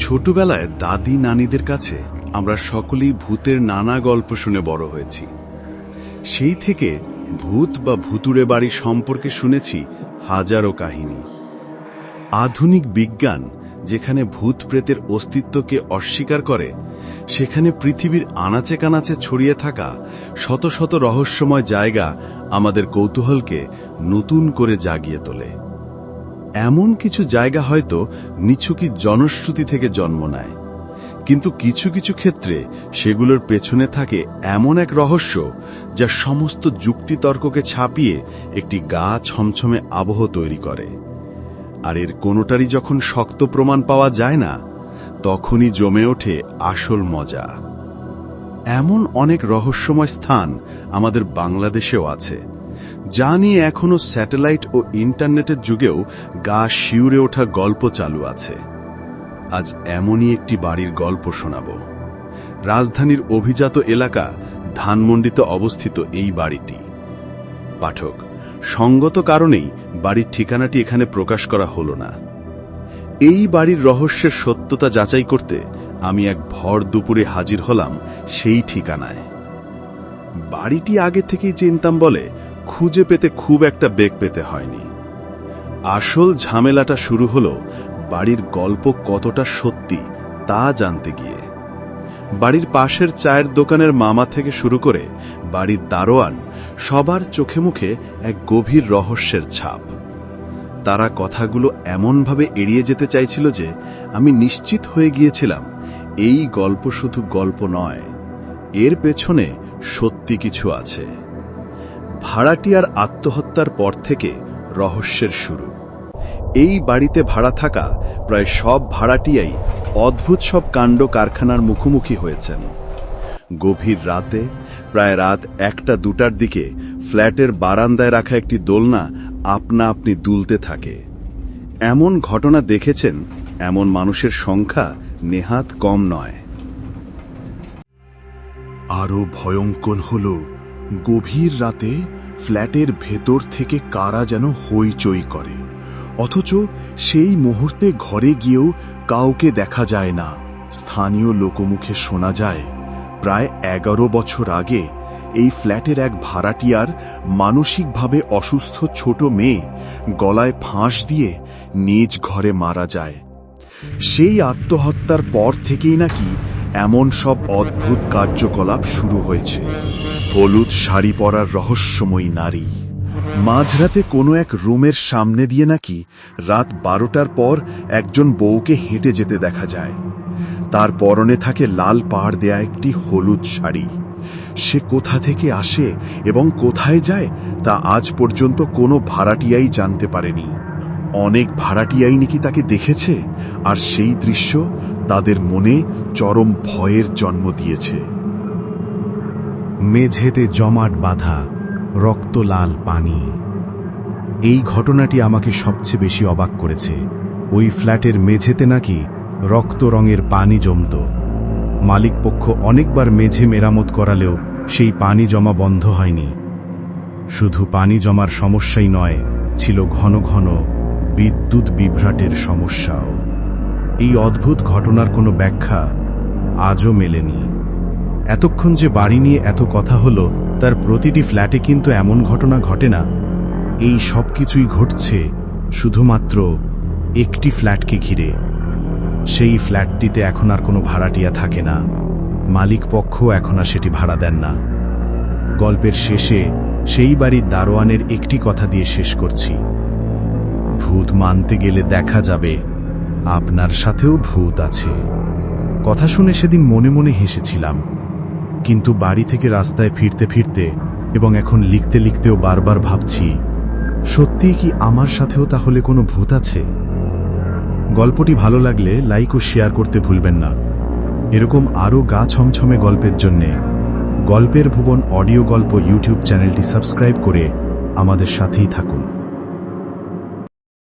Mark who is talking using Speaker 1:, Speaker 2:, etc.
Speaker 1: ছোটবেলায় দাদি নানিদের কাছে আমরা সকলেই ভূতের নানা গল্প শুনে বড় হয়েছি। সেই থেকে ভূত বা ভুতুড়ে বাড়ি সম্পর্কে শুনেছি হাজারো কাহিনী। আধুনিক বিজ্ঞান যেখানে ভূত প্রেতের অস্তিত্বকে অস্বীকার করে, সেখানে পৃথিবীর আনাচে কানাচে ছড়িয়ে থাকা শত শত রহস্যময় জায়গা আমাদের কৌতূহলকে নতুন করে জাগিয়ে তোলে। এমন কিছু জায়গা হয়তো নিছুকি জনশ্রুতি থেকে জন্ম নেয়। কিন্তু কিছু কিছু ক্ষেত্রে সেগুলোর পেছনে থাকে এমন এক রহস্য যা সমস্ত যুক্তিতর্ককে ছাপিয়ে একটি গা ছমছমে আবহ তৈরি করে। আর এর কোনোটারই যখন শক্ত প্রমাণ পাওয়া যায় না, তখনই জমে ওঠে আসল মজা। এমন অনেক রহস্যময় স্থান আমাদের বাংলাদেশেও আছে। যা নিয়ে এখনও স্যাটেলাইট ও ইন্টারনেটের যুগেও গা শিউরে ওঠা গল্প চালু আছে। আজ এমনই একটি বাড়ির গল্প শোনাব। রাজধানীর অভিজাত এলাকা ধানমন্ডিতে অবস্থিত এই বাড়িটি। পাঠক, সঙ্গত কারণেই বাড়ির ঠিকানাটি এখানে প্রকাশ করা হল না। এই বাড়ির রহস্যের সত্যতা যাচাই করতে আমি এক ভর দুপুরে হাজির হলাম সেই ঠিকানায়। বাড়িটি আগে থেকেই চিনতাম বলে খুঁজে পেতে খুব একটা বেগ পেতে হয়নি। আসল ঝামেলাটা শুরু হলো বাড়ির গল্প কতটা সত্যি তা জানতে গিয়ে। বাড়ির পাশের চায়ের দোকানের মামা থেকে শুরু করে বাড়ির দারোয়ান সবার চোখে মুখে এক গভীর রহস্যের ছাপ। তারা কথাগুলো এমনভাবে এড়িয়ে যেতে চাইছিল যে আমি নিশ্চিত হয়ে গিয়েছিলাম এই গল্প শুধু গল্প নয়, এর পেছনে সত্যি কিছু আছে। ভাড়াটিয়ার আত্মহত্যার পর থেকে রহস্যের শুরু। এই বাড়িতে ভাড়া থাকা প্রায় সব ভাড়াটিয়াই অদ্ভুত সব কাণ্ড কারখানার মুখোমুখি হয়েছেন। গভীর রাতে, প্রায় রাত একটা দুটার দিকে ফ্ল্যাটের বারান্দায় রাখা একটি দোলনা আপনা আপনি দুলতে থাকে। এমন ঘটনা দেখেছেন, এমন মানুষের সংখ্যা নেহাত কম নয়। আরও ভয়ঙ্কর হল গভীর রাতে ফ্ল্যাটের ভেতর থেকে কারা যেন হইচই করে। অথচ সেই মুহূর্তে ঘরে গিয়েও কাউকে দেখা যায় না। স্থানীয় লোকমুখে শোনা যায়, প্রায় এগারো বছর আগে এই ফ্ল্যাটের এক ভাড়াটিয়ার মানসিকভাবে অসুস্থ ছোট মেয়ে গলায় ফাঁস দিয়ে নিজ ঘরে মারা যায়। সেই আত্মহত্যার পর থেকেই নাকি এমন সব অদ্ভুত কার্যকলাপ শুরু হয়েছে। হলুদ শাড়ি পরার রহস্যময়ী নারী। মাঝরাতে কোনো এক রুমের সামনে দিয়ে নাকি রাত বারোটার পর একজন বউকে হেঁটে যেতে দেখা যায়। তার পরনে থাকে লাল পাড় দেয়া একটি হলুদ শাড়ি। সে কোথা থেকে আসে এবং কোথায় যায় তা আজ পর্যন্ত কোনো ভাড়াটিয়াই জানতে পারেনি। অনেক ভাড়াটিয়াই নাকি তাকে দেখেছে, আর সেই দৃশ্য তাদের মনে চরম ভয়ের জন্ম দিয়েছে।
Speaker 2: মেঝেতে জমাট বাঁধা রক্ত লাল পানি। এই ঘটনাটি আমাকে সবচেয়ে বেশি অবাক করেছে। ওই ফ্ল্যাটের মেঝেতে নাকি রক্ত রঙের পানি জমত। মালিকপক্ষ অনেকবার মেঝে মেরামত করালেও সেই পানি জমা বন্ধ হয়নি। শুধু পানি জমার সমস্যাই নয়, ছিল ঘন ঘন বিদ্যুৎ বিভ্রাটের সমস্যাও। এই অদ্ভুত ঘটনার কোনো ব্যাখ্যা আজও মেলেনি। এতক্ষণ যে বাড়ি নিয়ে এত কথা হলো, তার প্রতিটি ফ্ল্যাটে কিন্তু এমন ঘটনা ঘটে না। এই সব কিছুই ঘটছে শুধুমাত্র একটি ফ্ল্যাটকে ঘিরে। সেই ফ্ল্যাটটিতে এখন আর কোনো ভাড়াটিয়া থাকে না। মালিক পক্ষ এখন আর সেটি ভাড়া দেন না। গল্পের শেষে সেই বাড়ির দারোয়ানের একটি কথা দিয়ে শেষ করছি। ভূত মানতে গেলে দেখা যাবে আপনার সাথেও ভূত আছে। কথা শুনে সেদিন মনে মনে হেসেছিলাম। কিন্তু বাড়ি থেকে রাস্তায় ফিরতে ফিরতে এবং এখন লিখতে লিখতেও বারবার ভাবছি, সত্যিই কি আমার সাথেও তাহলে কোনো ভূত আছে? গল্পটি ভালো লাগলে লাইক ও শেয়ার করতে ভুলবেন না। এরকম আরও গা ছমছমে গল্পের জন্যে গল্পের ভুবন অডিও গল্প ইউটিউব চ্যানেলটি সাবস্ক্রাইব করে আমাদের সাথেই থাকুন।